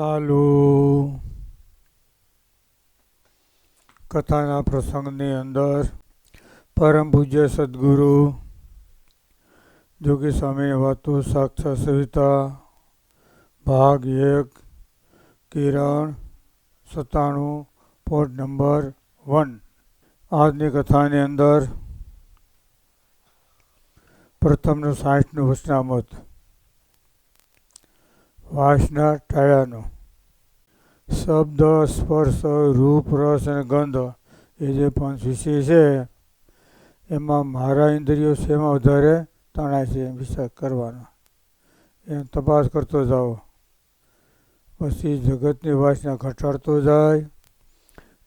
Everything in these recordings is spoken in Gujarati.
ચાલુ કથાના પ્રસંગની અંદર પરમ પૂજ્ય સદગુરુ જોગી સ્વામી વાતુ સાક્ષાત સવિતા, ભાગ એક, કિરણ, સત્તાણું પોઈન્ટ નંબર વન આજની કથાની અંદર પ્રથમનું સાઠનું વચનામત. વાસના ટાયાનો શબ્દ, સ્પર્શ, રૂપ, રસ અને ગંધ એ જે પાંચ વિષય છે, એમાં મારા ઇન્દ્રિયો શેમાં વધારે તણાય છે એમ વિચાર કરવાનો. એમ તપાસ કરતો જાઓ. પછી જગતની વાસના ઘટાડતો જાય,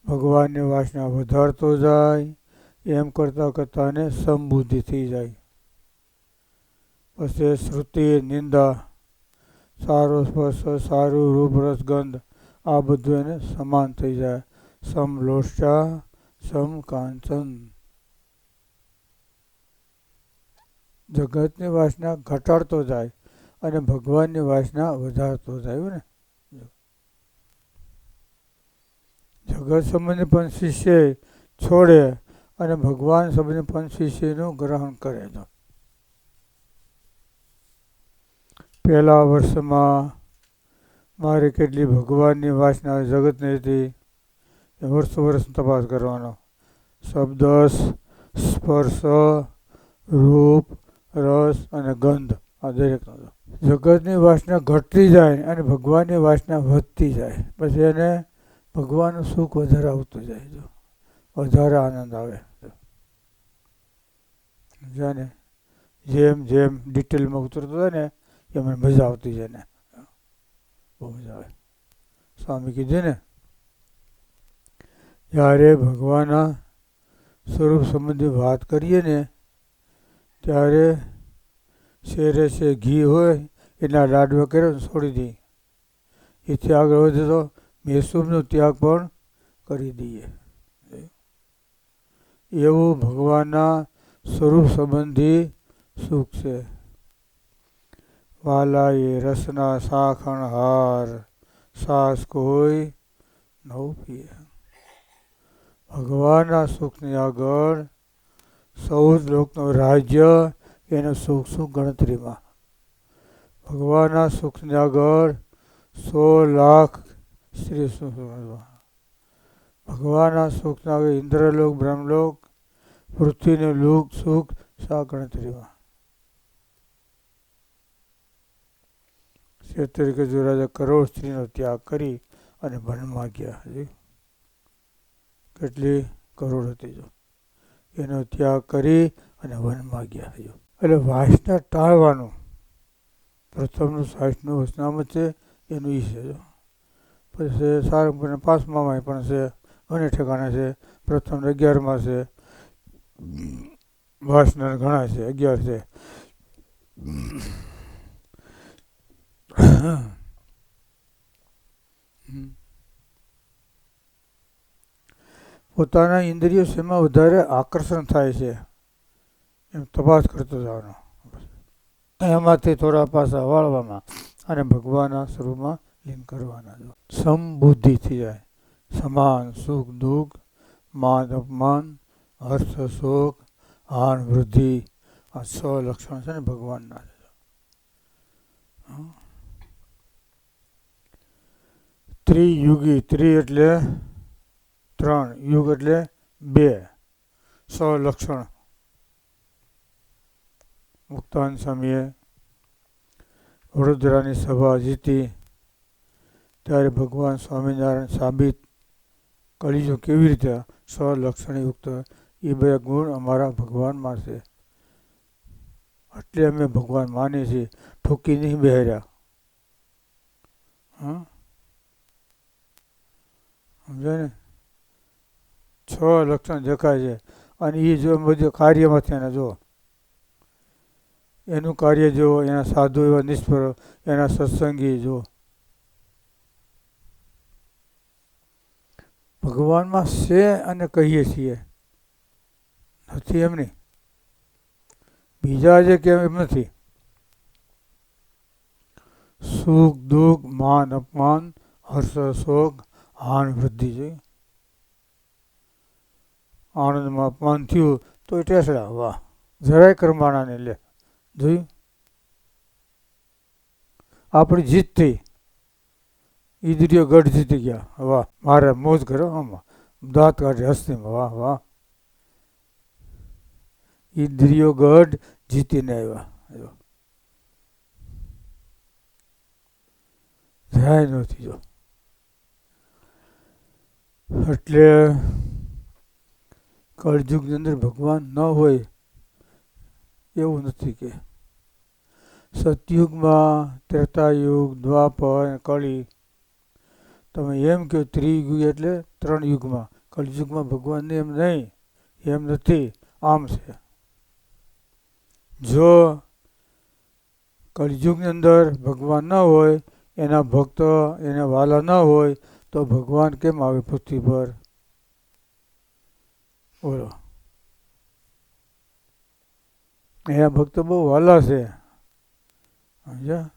ભગવાનની વાસના વધારતો જાય, એમ કરતાં કરતાં એને સમબુદ્ધિ થઈ જાય. પછી શ્રુતિ, નિંદા સારો સ્પર્શ, સારું રૂપ રસ ગંધ, આ બધું એને સમાન થઈ જાય. સમ લોચા સમ કાંચન. જગતની વાસના ઘટાડતો જાય અને ભગવાનની વાસના વધારતો જાય ને? જગત સંબંધી પણ શિષ્ય છોડે અને ભગવાન સંબંધી પણ શિષ્યનું ગ્રહણ કરે છે પહેલા વર્ષમાં મારે કેટલી ભગવાનની વાસના જગતની હતી વર્ષો વર્ષ તપાસ કરવાનો. શબ્દ સ્પર્શ, રૂપ, રસ અને ગંધ આ દરેકનો જગતની વાસના ઘટતી જાય અને ભગવાનની વાસના વધતી જાય. પછી એને ભગવાનનું સુખ વધારે આવતું જાય જો વધારે આનંદ આવે. જાણે જેમ જેમ ડિટેલમાં ઉતરતો હોય ને મને મજા આવતી જાય ને. બહુ મજા આવે. સ્વામી કીધું ને, જ્યારે ભગવાનના સ્વરૂપ સંબંધી વાત કરીએ ને, ત્યારે શેરે છે ઘી હોય, એના લાડવા કર્યો છોડી દઈએ એથી આગળ વધે તો મેસૂબનો ત્યાગ પણ કરી દઈએ. એવું ભગવાનના સ્વરૂપ સંબંધી સુખ છે. વાલાએ રસના સાખણ હાર. સાસ કોઈ નવ પીએ. ભગવાનના સુખની આગળ ચૌદ લોકનું રાજ્ય એનું સુખ સુખ ગણતરીમાં? ભગવાનના સુખની આગળ સો લાખ સ્ત્રી સુખ ભગવાનના સુખના આગળ ઇન્દ્રલોક, બ્રહ્મલોક, પૃથ્વીનું લોક, સુખ સા ગણતરીમાં તરીકે જો રાજા કરોડ સ્ત્રીનો ત્યાગ કરી અને વનમાં ગયા, હજી? કેટલી કરોડ હતી જો. એનો ત્યાગ કરી અને વનમાં ગયા, હજુ? એટલે વાસના ટાળવાનું પ્રથમનું સાઠનું વચનામત છે, એનું ઈ છે, જો. પછી સારંગપુરના પાંચમામાં પણ છે ઘણે ઠેકાણે છે. પ્રથમ અગિયારમાં છે. વાસના ઘણા છે, અગિયાર છે. પોતાના ઇન્દ્રિયો શેમાં વધારે આકર્ષણ થાય છે, એમ તપાસ કરતો જવાનો. એમાંથી થોડા પાસા વાળવામાં અને ભગવાનના સ્વરૂપમાં લીન કરવાના સમબુદ્ધિ થઈ જાય. સમાન સુખ, દુઃખ, માન, અપમાન, હર્ષ, શોક હાન વૃદ્ધિ, આ છ લક્ષણ છે ને ભગવાનના ત્રિયુગી ત્રિ એટલે ત્રણ, યુગ એટલે બે. સ લક્ષણ. મુક્તાન સ્વામીએ વડોદરાની સભા જીતી. ત્યારે ભગવાન સ્વામિનારાયણ સાબિત કલીજો કેવી રીતે સ લક્ષણયુક્ત? એ બે ગુણ અમારા ભગવાનમાં છે. એટલે અમે ભગવાન માનીએ છીએ. ઠોકી નહીં બહેર્યા. હા સમજાય ને? છ લક્ષણ દેખાય છે. અને એ જો બધું કાર્યમાંથી એને જો. એનું કાર્ય જુઓ એના સાધુ એવા નિષ્ફળ, એના સત્સંગી જો. ભગવાનમાં છે અને કહીએ છીએ. નથી એમ નહીં બીજા જે કેમ એમ નથી. સુખ, દુઃખ, માન, અપમાન, હર્ષ, શોક હાન વૃદ્ધિ જોઈ. આનંદમાં અપમાન થયું તો એ ટેસડા, વાહ, જરાય કરમાણાને લે. જોયું? આપણી જીત થઈ. ઈદરીઓ ગઢ જીતી ગયા. વાહ, મારે મોજ કરો, આમાં દાંત કાઢે હસ્તીમાં. વાહ વાહ. ઈદરીઓ ગઢ જીતીને આવ્યા. જરાય નથી જો એટલે કળયુગની અંદર ભગવાન ન હોય એવું નથી કે. સતયુગમાં ત્રેતાયુગ, દ્વાપર કળી, તમે એમ કહો ત્રિયુગ એટલે ત્રણ યુગમાં. કળયુગમાં ભગવાનને એમ નહીં, એમ નથી, આમ છે. જો કળયુગની અંદર ભગવાન ન હોય, એના ભક્ત, એના વાલા ન હોય તો ભગવાન કેમ આવે પૃથ્વી પર બોલો. એના ભક્તો બહુ વાલા છે. સમજ્યા?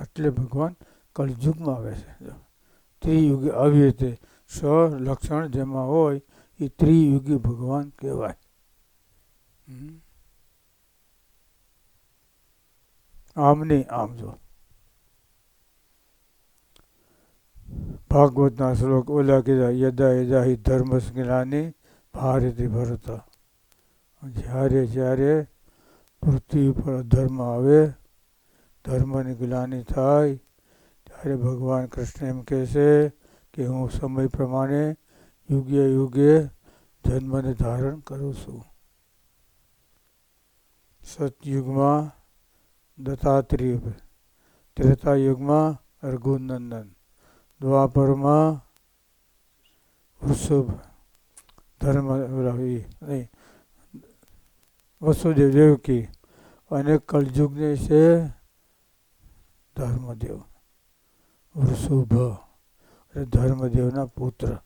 એટલે ભગવાન કળજુગમાં આવે છે. ત્રિયુગી આવી રીતે સ લક્ષણ જેમાં હોય એ ત્રિયુગી ભગવાન કહેવાય. હમ. આમ નહીં, આમ જો. ભાગવતના શ્લોક ઓલા કીધા, યદા યદા હિ ધર્મ જ્ઞાની ભારતી ભરત. જ્યારે જ્યારે પૃથ્વી પર ધર્મ આવે, ધર્મની ગ્લાની થાય, ત્યારે ભગવાન કૃષ્ણ એમ કહે છે કે, હું સમય પ્રમાણે યુગે યુગે જન્મને ધારણ કરું છું. સતયુગમાં દત્તાત્રેય ત્રેતા યુગમાં રઘુનંદન. દ્વાપરમાં વૃષભ ધર્મ નહીં વસુદેવ દેવકી અને કલયુગને છે ધર્મદેવ. વૃષભ એટલે ધર્મદેવના પુત્ર.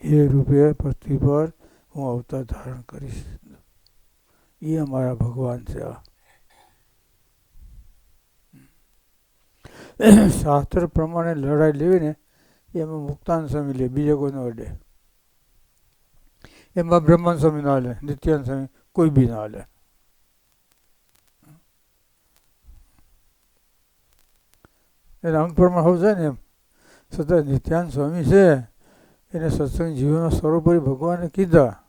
એ રૂપે પૃથ્વી પર હું અવતાર ધારણ કરીશ. એ અમારા ભગવાન છે આ. શાસ્ત્ર પ્રમાણે લડાઈ લેવીને એમાં મુક્તાન સ્વામી લે, બીજા કોઈ ન અડે એમાં બ્રહ્માન સ્વામી ના લે નિત્યાન સ્વામી કોઈ બી ના લે. એના અંગ પ્રમાણ હોવું જોઈએ ને એમ. છતાં નિત્યાન સ્વામી છે, એને સત્સંગ જીવનના સર્વોપરી ભગવાને કીધા.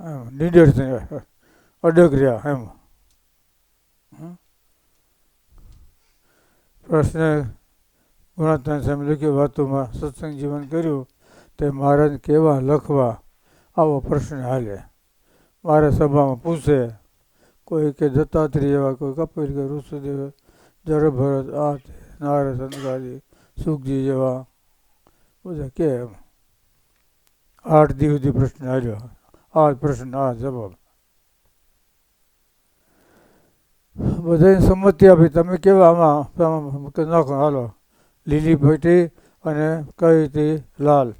એમ, નિડર અડગ રહ્યા એમ. પ્રશ્ન ગુણાત્મા સામે લખ્યું વાતોમાં સત્સંગ જીવન કર્યું તે મહારાજ કેવા લખવા આવો પ્રશ્ન હાલે. મારા સભામાં પૂછે, કોઈ કે દત્તાત્રેય એવા કોઈ કપિલ કે ઋષિદેવ, જરભરત આ તે નારદ સુખજી જેવા? બધા કે આઠ દી સુધી પ્રશ્ન હાલ્યો. આ પ્રશ્ન આ જવાબ બધાને સંમતિ આપી. તમે કેવા નાખો હાલો. લીલી પટ્ટી અને કઈ હતી? લાલ.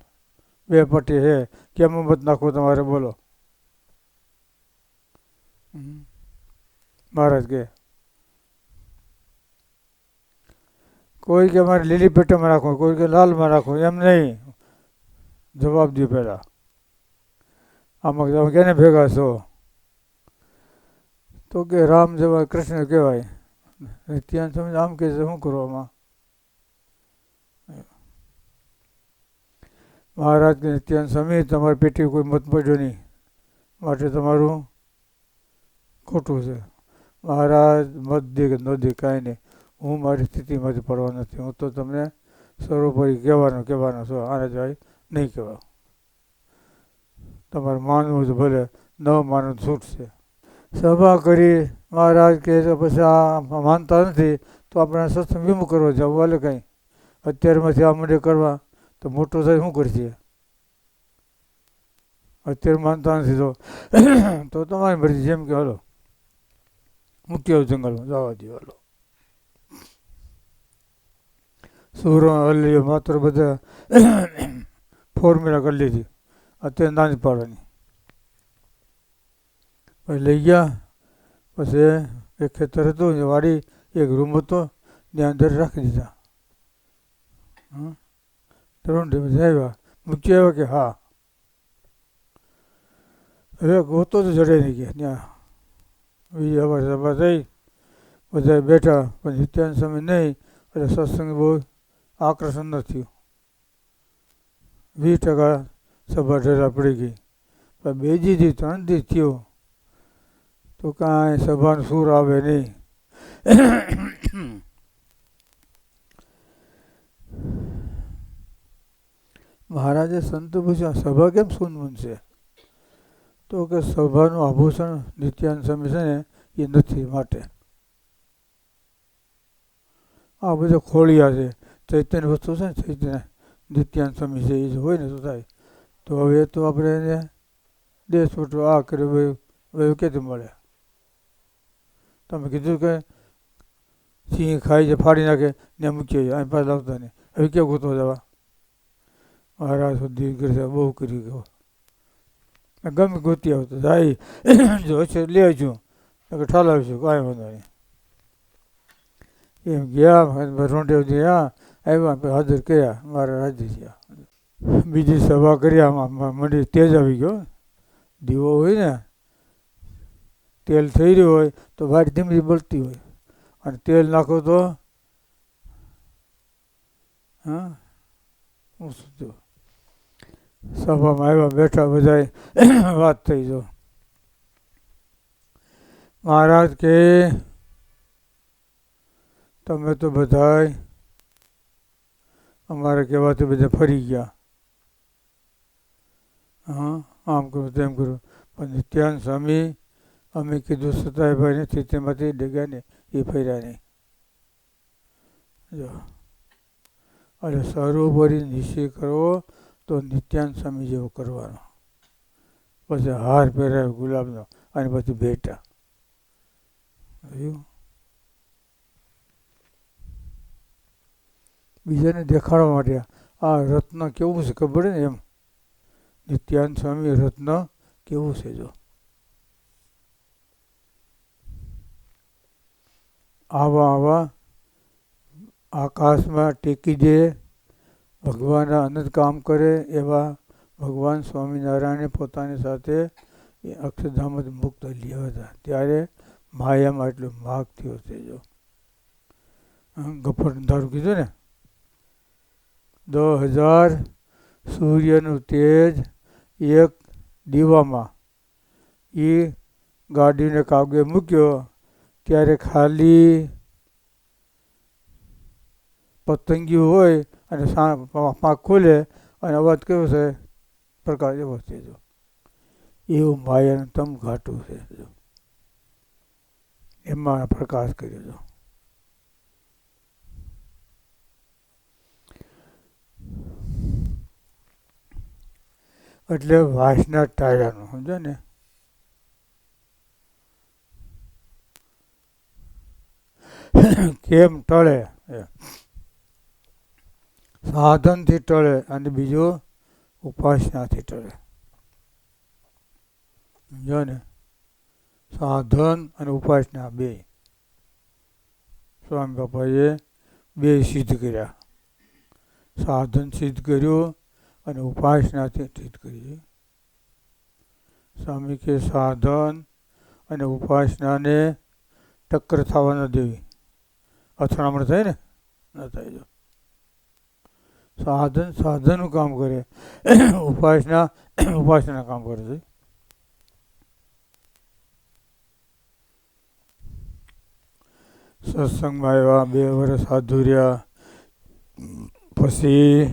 બે પટ્ટી છે કેમ મત નાખવું તમારે? બોલો. મહારાજ કે. કોઈ કે મારે લીલી પેટીમાં રાખો કોઈ કે લાલમાં રાખો એમ નહીં. જવાબ દો પહેલાં. આમાં તમે કેને ભેગા છો? તો કે રામ જેવા કૃષ્ણ કહેવાય. ત્યાં સમજ આમ કે શું કરો આમાં મહારાજ કે ત્યાં સમય તમારી પેટી કોઈ મત પડ્યો નહીં. માટે તમારું ખોટું છે. મહારાજ મત દે કે ન દે, કાંઈ નહીં. હું મારી સ્થિતિમાંથી પડવા નથી. હું તો તમને સર્વોપરી કહેવાનો કહેવાનો છું. આને જાય નહીં કહેવા તમારે માનવું છે ભલે, ન માનવું છૂટશે. સભા કરી મહારાજ કહે છે પછી આ માનતા નથી તો આપણે સત્સંગ વિમુખ કરવા જવું હાલે કંઈ અત્યારમાંથી આ મંડે કરવા તો મોટો થાય શું કરશે અત્યારે માનતા નથી તો તો તમારી મરજી જેમ કે હાલો મૂકી આવો જંગલમાં જવા દો હાલો સુરો હલ્લીઓ માત્ર બધા ફોર્મ્યુલા કરી લીધી અત્યારે નાની પાડવાની પછી લઈ ગયા. પછી એક ખેતર હતું વાડી, એક રૂમ હતો, ત્યાં અંદર રાખી દીધા. ત્રણ દિવસ આવ્યા. મૂકી આવ્યા કે હા. હવે ગોતો તો જડે નહીં કે ત્યાં. બીજી અવાર સભા થઈ બધા બેઠા, પણ નિત્યાન સમય નહીં, એટલે સત્સંગ બહુ આકર્ષણ ન થયું. વીસ ટકા સભા ઢેરા પડી ગઈ. પણ બે દી ત્રણ દી થયો. તો કાંઈ સભાન સૂર આવે નહીં. મહારાજે સંતો પૂછ્યા સભા કેમ સૂનમૂન છે? તો કે સભાનું આભૂષણ નિત્યાન સમય છે ને, એ નથી માટે. આ બધા ખોળિયા છે. ચૈતન્ય વસ્તુ છે ને, ચૈતન્ય નિત્યાન સમય છે, એ જો હોય ને તો થાય. તો હવે તો આપણે એને દેશ આ કર્યો હવે ક્યાંથી મળે? તમે કીધું કે સિંહ ખાઈ છે, ફાડી નાખે ને મૂકીએ અહીં પાછા લાવતા નહીં. હવે ક્યાં ગોતવા જવા? મહારાજ સુધી કરશે બહુ કરી ગયો. ગમે ગોતી આવતો. જાય જો હશે છું. આવજો ઠાલાવીશું કાંઈ વાંધો નહીં. એમ ગયા રોંઢે ગયા આવ્યા હાજર કર્યા. મારા રાજી થયા. બીજી સભા કર્યા મંડી તેજ આવી ગયો. દીવો હોય ને તેલ થઈ રહ્યું હોય તો વાટ ધીમે ધીમે બળતી હોય. અને તેલ નાખો તો, હા, હું શું સભામાં આવ્યા બેઠા બધા વાત થઈ જો. મહારાજ કે, તમે તો બધાય અમારે કહેવાથી બધા ફરી ગયા. હા, આમ કરું તેમ કરું. પણ નિત્યાન સ્વામી અમે કીધું સતાયભાઈ નથી તેમાંથી ડગ્યા ને એ ફર્યા નહીં જો. એટલે સર્વોપરી નિશ્ચય કરવો તો નિત્યાન સ્વામી જેવો કરવાનો. પછી હાર પહેરાવ્યો ગુલાબનો અને પછી ભેટા બીજાને દેખાડવા માટે આ રત્ન કેવું છે ખબર ને એમ? નિત્યાન સ્વામી, રત્ન કેવું છે જો? આવા આવા આકાશમાં ટેકી દે ભગવાનના અનંત કામ કરે એવા ભગવાન સ્વામિનારાયણે પોતાની સાથે એ અક્ષરધામથી મુક્ત લીધા હતા. ત્યારે માયામાં એટલો માગ થયો છે જો. ગફર ધારું કીધું ને? દસ હજાર સૂર્યનું તેજ એક દીવામાં એ ગાડીને કાગે મૂક્યો ત્યારે ખાલી પતંગી હોય અને પાંખ ખોલે અને અવાજ કેવો છે? પ્રકાશ એવો છે જો. એવું માયાનું તમ ઘાટું છે જો. એમાં પ્રકાશ કર્યો જો. એટલે વાસના ટાયરાનું સમજો ને? કેમ ટળે? સાધનથી ટળે અને બીજો ઉપાસનાથી ટળે. સમજો ને? સાધન અને ઉપાસના બે. સ્વામી બાપાએ બે સિદ્ધ કર્યા. સાધન સિદ્ધ કર્યું અને ઉપાસનાથી સિદ્ધ કરી સ્વામી કે સાધન અને ઉપાસનાને ટક્કર થવા ન દેવી. અથડામણ થાય ને? ન થાય જો. સાધન, સાધનનું કામ કરે. ઉપાસના ઉપાસના કામ કરે છે. સત્સંગમાં આવ્યા, બે વર્ષ સાધુ રહ્યા પછી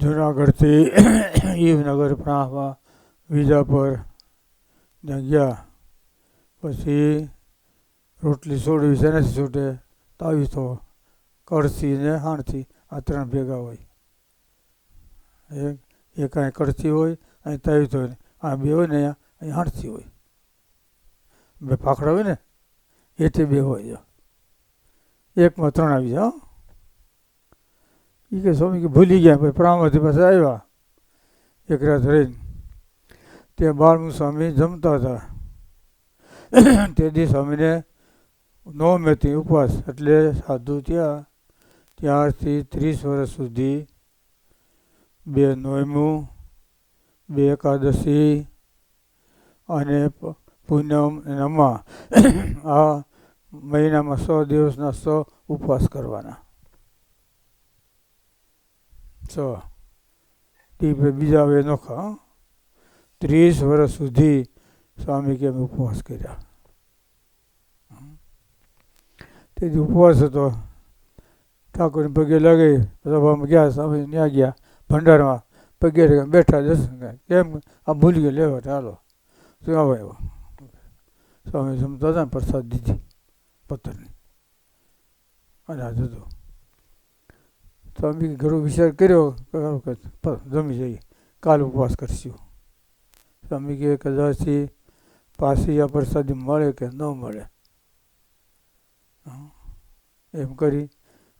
જુનાગઢથી ઈવનગર, પ્રાહવા, વિજાપુર ત્યાં ગયા પછી રોટલી સોડવી છે નથી છૂટે, તાવી તો કળસી ને હાણથી આ ત્રણ ભેગા હોય. એક એ કાંઈ કડસી હોય, અહીં તાવી હોય. આ બે હોય ને અહીં હાણથી હોય. બે પાખડા હોય ને, એથી બે હોય એકમાં ત્રણ આવી જાય એ કે સ્વામી કે ભૂલી ગયા, ભાઈ પ્રામથી પાછા આવ્યા. એક રાત રહીને ત્યાં બાળમુ સ્વામી જમતા હતા. તે દી સ્વામીને નોમેથી ઉપવાસ એટલે સાધુ ત્યાં ત્યારથી ત્રીસ વર્ષ સુધી બે નોયમું, બે એકાદશી અને પૂનમ એનામાં આ મહિનામાં સો દિવસના સો ઉપવાસ કરવાના. સો. ટીપે બીજા હવે નોખા ત્રીસ વર્ષ સુધી સ્વામી કે અમે ઉપવાસ કર્યા તેથી ઉપવાસ હતો ઠાકોરને પગે લાગી સભામાં ગયા સ્વામી ત્યાં ગયા ભંડારમાં પગે લાગી બેઠા દર્શન કર્યા કેમ આ ભૂલી ગયા લેવા ચાલો શું આવો એવો સ્વામી જમતા હતા ને પ્રસાદ દીધી પથ્થરની અને આ જતો સ્વામી ઘણો વિચાર કર્યો કે હાલો કે પ- જમી જઈએ કાલ ઉપવાસ કરશું સ્વામી કે કદાચ પાછી આ પ્રસાદી મળે કે ન મળે. એમ કરી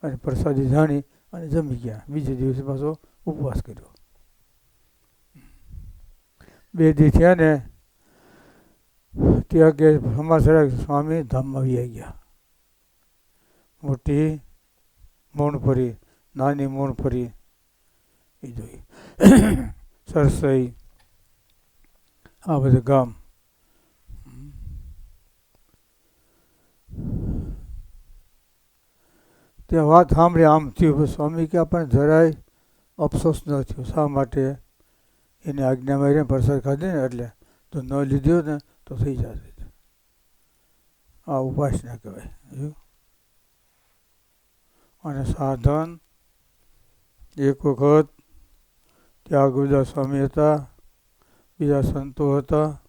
અને પ્રસાદી જાણી અને જમી ગયા. બીજે દિવસે પાછો ઉપવાસ કર્યો. બે દી થયા ને ત્યાં કે સમાચાર સ્વામી ધામમાં આવી ગયા. મોટી મોણફરી નાની મોણફરી એ જોઈ. સરસઈ, આ બધું ગામ. ત્યાં વાત સાંભળી આમ થયું. સ્વામી કે આપણને જરાય અફસોસ ન થયો. શા માટે એની આજ્ઞામાં મારીને પ્રસાદ ખાધી ને એટલે? તો ન લીધો ને તો થઈ જશે. આ ઉપાસના કહેવાય? અને સાધન. એક વખત ત્યાં ગુરુદાસ સ્વામી હતા, બીજા સંતો હતા,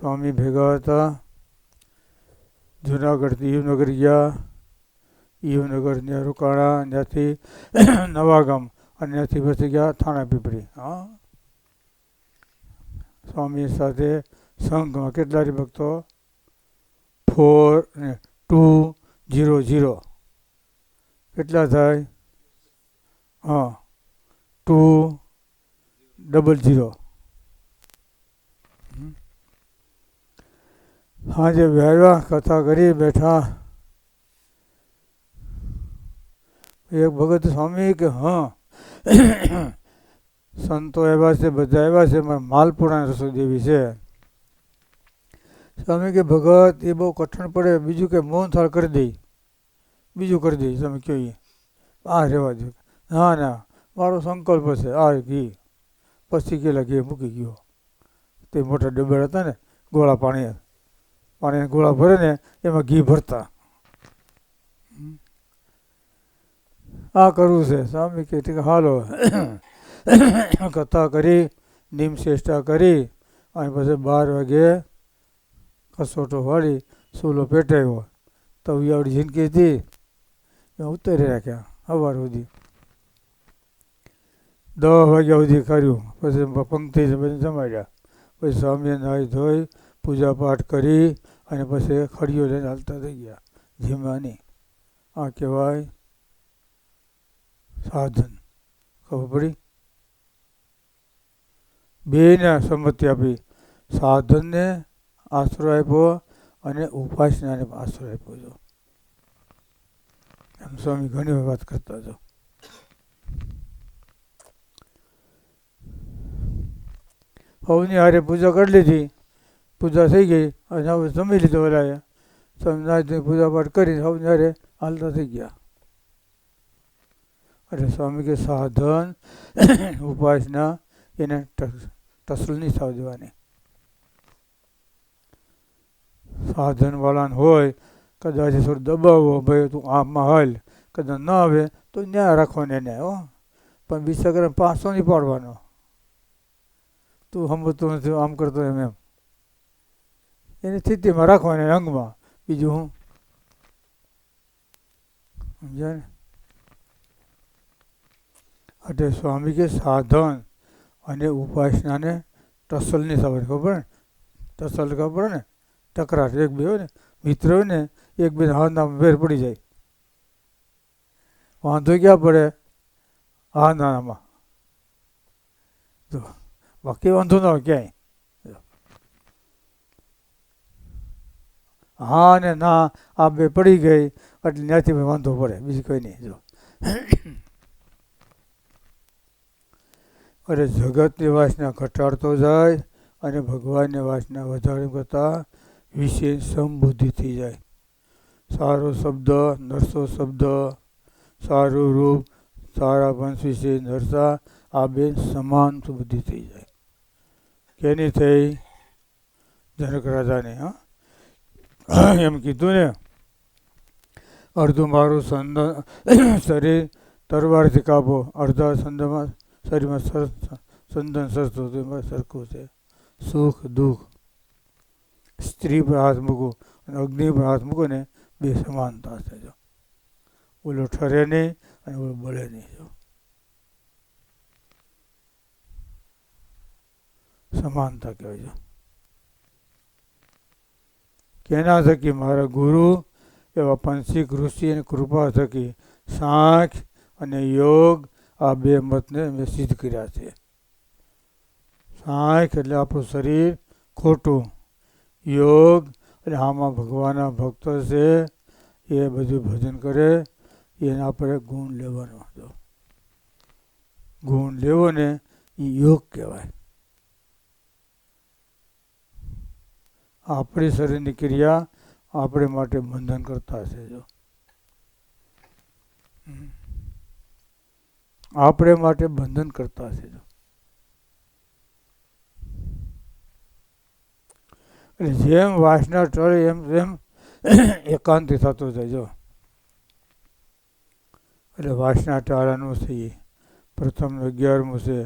સ્વામી ભેગા હતા જુનાગઢ યુવનગર ગયા. યુવનગર ત્યાં રોકાણા ત્યાંથી નવાગામ અને ત્યાંથી પછી ગયા થાણા પીપળી. હા. સ્વામી સાથે સંઘમાં કેટલા ભક્તો? ફોર ને ટુ જીરો જીરો. કેટલા થાય? હા. Two double zero. સાંજે વ્યાવ્યા કથા કરી બેઠા. એક ભગત સ્વામી કે, હા, સંતો એવા છે, બધા એવા છે, મારે માલપુરાની રસોઈ દેવી છે. સ્વામી કે, ભગત, એ બહુ કઠણ પડે, બીજું કે મોહનથાળ થાળ કરી દઈ બીજું કરી દઈ તમે કહો એ આ રહેવા દો ના ના, મારો સંકલ્પ છે, આ ઘી. પછી કિલા ઘી મૂકી ગયો. તે મોટા ડબ્બા હતા ને, ગોળા પાણી, પાણીના ગોળા ભરે ને એમાં ઘી ભરતા. આ કરવું છે. સ્વામી કે હાલો. કથા કરી, નિમ ચેષ્ટા કરી, અને પછી બાર વાગે કસોટો વાળી સૂલો પેટાયો તો આવડી જિંદગી હતી. ઉતારી રાખ્યા સવાર સુધી. દસ વાગ્યા સુધી કર્યું. પછી પંક્તિ બધી જમાડ્યા. પછી સ્વામીએ નાહી ધોઈ પૂજા પાઠ કરી, અને પછી ખડીઓ લઈને હાલતા થઈ ગયા. જીમાની. આ કહેવાય સાધન, ખબર પડી? બેને સંમતિ આપી. સાધનને આશરો આપ્યો અને ઉપાસનાને આશરો આપ્યો છો એમ સ્વામી ઘણી વાત કરતા છો હવની હારે પૂજા કરી લીધી. પૂજા થઈ ગઈ અને હવે જમી લીધો ઓલાએ સ્વામિનારાયણ પૂજા પાઠ કરી હવની હારે હાલતા થઈ ગયા. એટલે સ્વામી કે સાધન, ઉપાસના એને ટ- સાધવાની. નહીં થવા દેવાની સાધન વાળાને હોય, કદાચ થોડું દબાવો, ભાઈ તું આમમાં હાલ, કદાચ ન આવે, તો ન્યાય રાખવાની ન્યાય હો. પણ બીજા કરે પાંચસો નહીં પાડવાનો. તું સમજતો નથી, આમ કરતો એમ એમ. એની સ્થિતિમાં રાખવાની અંગમાં. બીજું હું? સમજાય ને? એટલે સ્વામી કે સાધન અને ઉપાસનાને ટસલની નહીં ખબર? ને ટસલ ખબર ને? તકરાર, એક બે હોય ને? મિત્ર હોય ને, એક બે હાથના વેર પડી જાય. વાંધો ક્યાં પડે? હા નાનામાં જો, બાકી વાંધો ના હોય ક્યાંય. હા અને ના, આ બે પડી ગઈ, એટલે ત્યાંથી વાંધો પડે, બીજું કંઈ નહીં, જો. અરે જગતની વાસના ઘટાડતો જાય અને ભગવાનની વાસના વધારે કરતાં વિશે સમબુદ્ધિ થઈ જાય. સારો શબ્દ, નરસો શબ્દ, સારું રૂપ, સારા વંશ વિશે નરસા આ બે સમાન બુદ્ધિ થઈ જાય. કેની થઈ? જનક રાજાને, હા? એમ કીધું ને અડધું મારું સંદ, શરીર તરવારથી કાપો અડધા સંદમાં શરીરમાં સરસ સંદન સરતું તેમાં સરખું છે. સુખ, દુઃખ. સ્ત્રી પર હાથ મૂકો અને અગ્નિ પર હાથ મૂકો ને બે સમાનતા છે જો. ઓલો ઠરે નહીં અને ઓલો બળે નહીં જો. સમાનતા કહેવાય છે. કેના થકી મારા ગુરુ એવા પંચિક ઋષિ અને કૃપા થકી સાંખ અને યોગ આ બે મતને મેં સિદ્ધ કર્યા છે. સાંખ એટલે આપણું શરીર ખોટું. યોગ એટલે આમાં ભગવાનના ભક્તો છે, એ બધું ભજન કરે, એને આપણે ગુણ લેવાનો હતો. ગુણ લેવો ને એ યોગ કહેવાય. આપણી શરીરની ક્રિયા આપણે માટે બંધન કરતા છે જો. હમ. આપણે માટે બંધન કરતા છે એટલે જેમ વાસના ટળે એમ એમ એકાંતિ થતો જાય એટલે વાસના ટાળાનું છે પ્રથમનું, અગિયારમું છે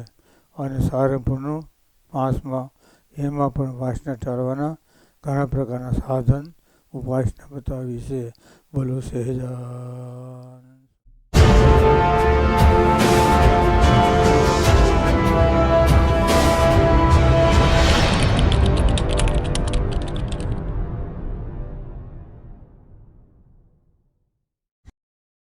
અને સારંગપુરનું પાંચમાં. એમાં પણ વાસના ટાળવાના ઘણા પ્રકારના સાધન ઉપાસના બતાવી છે. બોલો સહેજાન